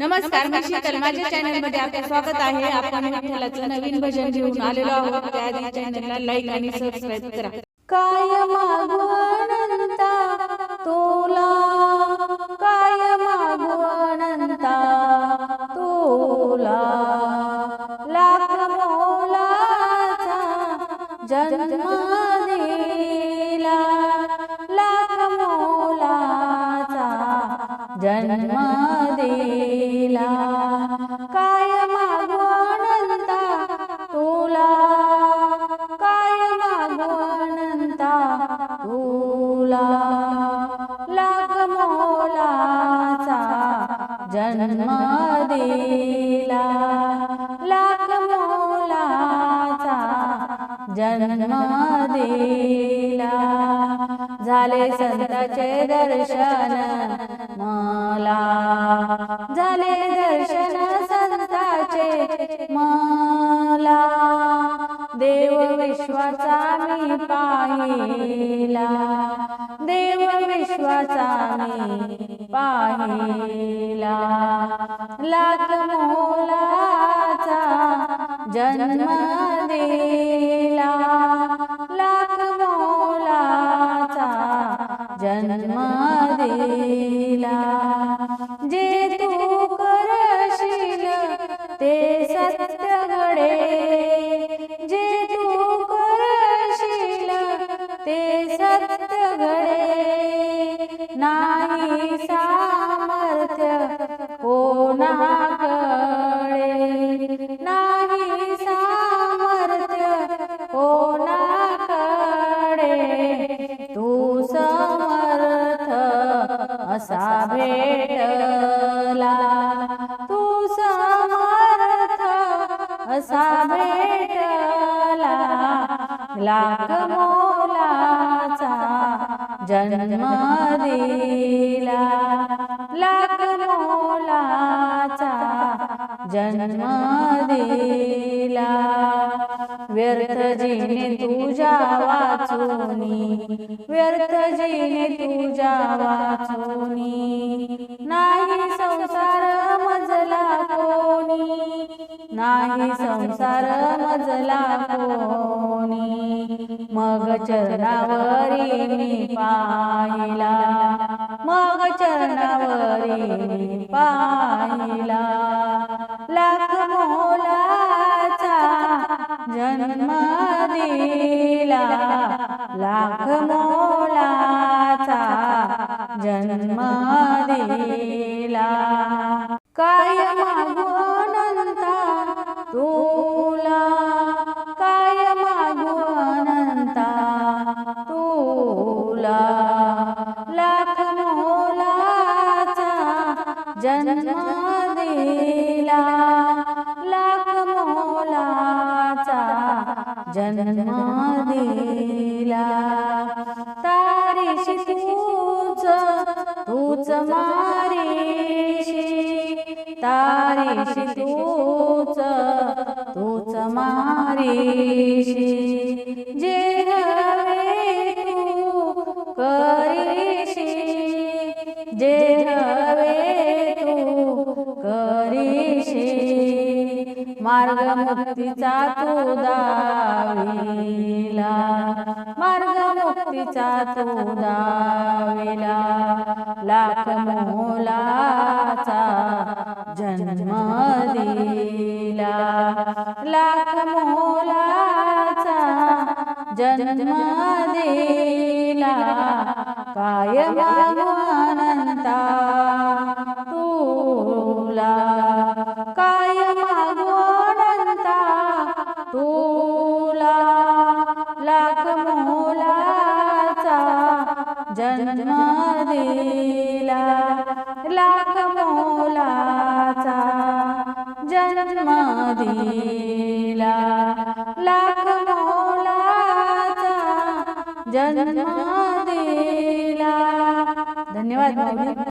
नमस्कार मी शीतल माझ्या चॅनलमध्ये आपलं स्वागत आहे. आपण विठ्ठलाचं नवीन भजन घेऊन आलेलो आहोत. त्याआधी चॅनलला लाईक आणि सबस्क्राईब करा. काय मागू अनंता? तुला काय मागू अनंता? तुला लाख मोलाचा जन्म जन्म दिला काय मागू अनंता तुला? काय मागू अनंता तुला? लाख मोलाचा जन्म दिला लाख मोलाचा जन्म दिला झाले संताचे दर्शन. विश्वाचाने पाहिला. लाख मोलाचा जन्म दिला. लाख मोलाचा जन्म दिला. जे तू करशील ते सत्य घडेल. असा भेटला तू समर्थ असा भेटला लाख मोलाचा जन्म दिला. लाख मोलाचा जन्म दिला. व्यर्थ जीने तुझ्या वाचोनी व्यर्थ जीने तुझ्या वाचोनी नाही संसार मजला कोणी नाही संसार मजला कोणी. मग चरणावरी मी पाहिला मग चरणावरी मी पाहिला. जन्म दिला लाख मोलाचा जन्म दिला काय मागू अनंता तुला? काय मागू अनंता तुला? लाख मोलाचा जन्म दिला जन्म दिला. तारीशी तूच तूच मारीशी तारीशी तूच तूच मारीशी जे हवे तू करीशी जे मुक्तीचा तू दाविला मार्ग मुक्तीचा तू दाविला लाख मोलाचा जन्म दिला. लाख मोलाचा जन्म दिला. काय मागू अनंता तुला. जन्म दिला लाख मोलाचा जन्म दिला लाख मोलाचा जन्म दिला धन्यवाद